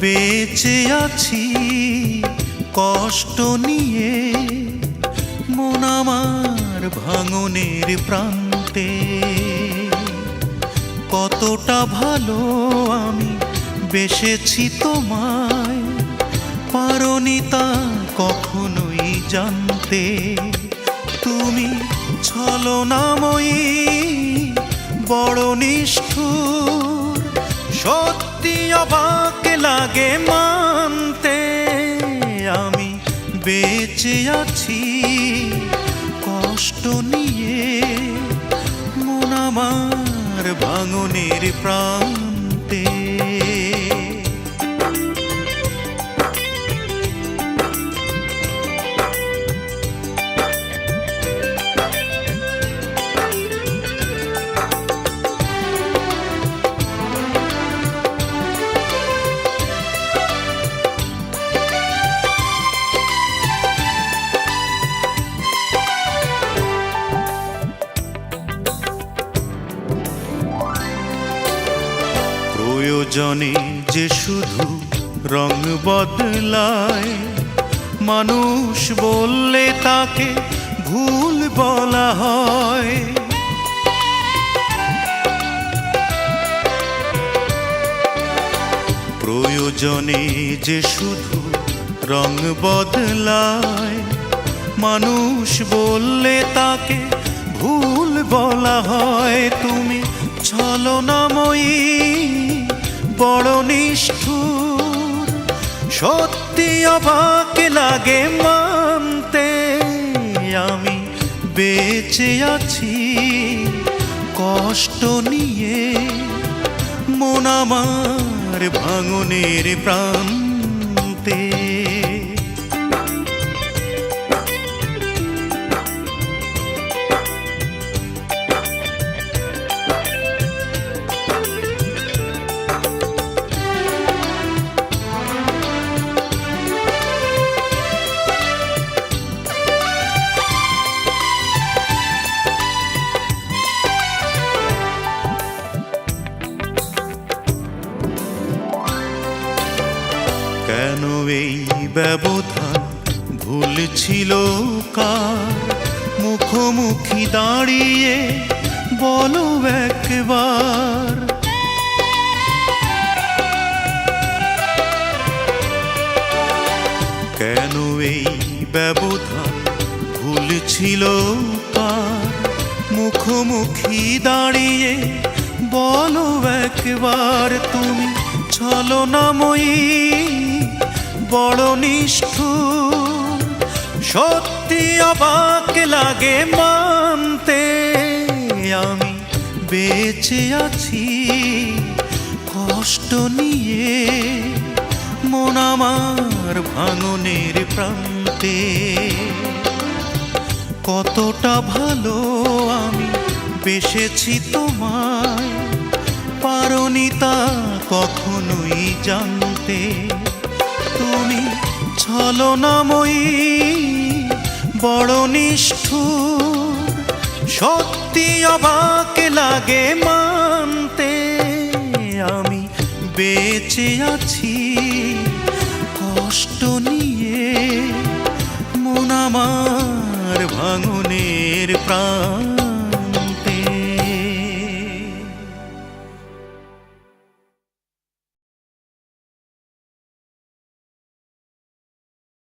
বেঁচে আছি, কষ্ট নিয়ে মন আমার ভাঙনের প্রান্তে। কতটা ভালো আমি বেসেছি তোমায়, পারনি তা কখনোই জানতে। তুমি ছলনাময়ী বড় নিষ্ঠুর সত্যি অবাক লাগে মানতে আমি বেঁচে আছি কষ্ট নিয়ে মন আমার ভাঙনের প্রান্তে প্রয়োজনে যে শুধু রং বদলায়। মানুষ বললে তাকে ভুল বলা হয়। প্রয়োজনে যে শুধু রং বদলায়। মানুষ বললে তাকে ভুল বলা হয়। তুমি ছলনাময়ী, বড় নিষ্ঠুর। সত্যি অবাক লাগে মানতে, আমি বেঁচে আছি। কষ্ট নিয়ে মন আমার ভাঙনের প্রান্তে। এই ব্যবধান ভুল ছিল কার? মুখোমুখি দাঁড়িয়ে বলো একবার। কেন এই ব্যবধান ভুল ছিল কার? মুখোমুখি দাঁড়িয়ে বলো একবার। তুমি চলো না ছলনাময়ী বড় নিষ্ঠুর। সত্যি অবাক লাগে মানতে। আমি বেঁচে আছি, কষ্ট নিয়ে। মন আমার ভাঙনের প্রান্তে। কতটা ভালো আমি বেসেছি তোমায়, পারনি তা কখনোই জানতে। তুমি ছলনাময়ী, বড় নিষ্ঠুর। সত্যি অবাক লাগে মানতে, আমি বেঁচে আছি। কষ্ট নিয়ে মন আমার ভাঙনের প্রাণ।